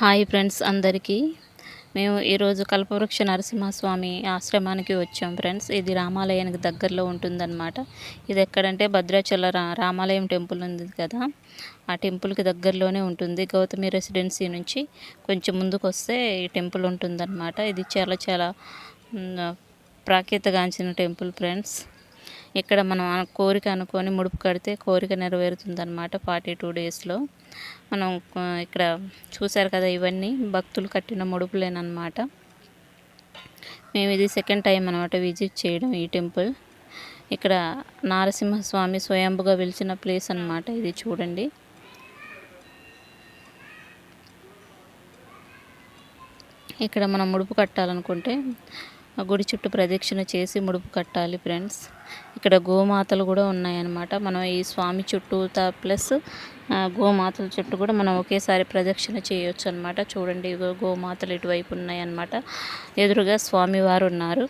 Hi friends అందరికీ. మేము ఈరోజు కల్పవృక్ష నరసింహస్వామి ఆశ్రమానికి వచ్చాం ఫ్రెండ్స్. ఇది రామాలయానికి దగ్గరలో ఉంటుందన్నమాట. ఇది ఎక్కడంటే భద్రాచల రా రామాలయం టెంపుల్ ఉంది కదా. ఆ టెంపుల్కి దగ్గరలోనే ఉంటుంది. గౌతమి రెసిడెన్సీ నుంచి కొంచెం ముందుకు వస్తే ఈ టెంపుల్ ఉంటుందన్నమాట. ఇది చాలా చాలా ప్రాఖ్యతగాంచిన టెంపుల్ ఫ్రెండ్స్. ఇక్కడ మనం కోరిక అనుకొని ముడుపు కడితే కోరిక నెరవేరుతుంది అనమాట ఫార్టీ టూ డేస్లో. మనం ఇక్కడ చూశారు కదా ఇవన్నీ భక్తులు కట్టిన ముడుపులేనమాట మేము ఇది సెకండ్ టైం అనమాట విజిట్ చేయడం ఈ టెంపుల్. ఇక్కడ నారసింహస్వామి స్వయంభుగా వెలిచిన ప్లేస్ అనమాట ఇది చూడండి. ఇక్కడ మనం ముడుపు కట్టాలనుకుంటే గుడి చుట్టూ ప్రదక్షిణ చేసి ముడుపు కట్టాలి ఫ్రెండ్స్. ఇక్కడ గోమాతలు కూడా ఉన్నాయన్నమాట. మనం ఈ స్వామి చుట్టూ ప్లస్ గోమాతల చుట్టూ కూడా మనం ఒకేసారి ప్రదక్షిణ చేయొచ్చు అనమాట చూడండి గోమాతలు ఇటువైపు ఉన్నాయన్నమాట. ఎదురుగా స్వామివారు ఉన్నారు.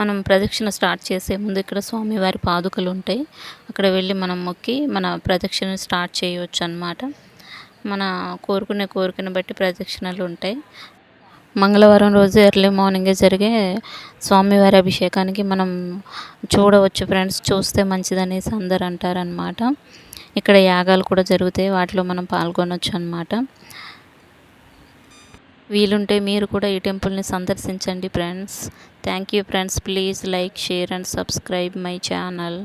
మనం ప్రదక్షిణ స్టార్ట్ చేసే ముందు ఇక్కడ స్వామివారి పాదుకలు ఉంటాయి అక్కడ వెళ్ళి మనం మొక్కి మన ప్రదక్షిణ స్టార్ట్ చేయవచ్చు అనమాట మన కోరుకునే కోరికను బట్టి ప్రదక్షిణలు ఉంటాయి మంగళవారం రోజు ఎర్లీ మార్నింగే జరిగే స్వామివారి అభిషేకానికి మనం చూడవచ్చు ఫ్రెండ్స్. చూస్తే మంచిదనేసి అందరు అంటారనమాట ఇక్కడ యాగాలు కూడా జరుగుతాయి. వాటిలో మనం పాల్గొనవచ్చు అనమాట వీలుంటే మీరు కూడా ఈ టెంపుల్ని సందర్శించండి friends. Thank you friends. Please like share and subscribe my channel.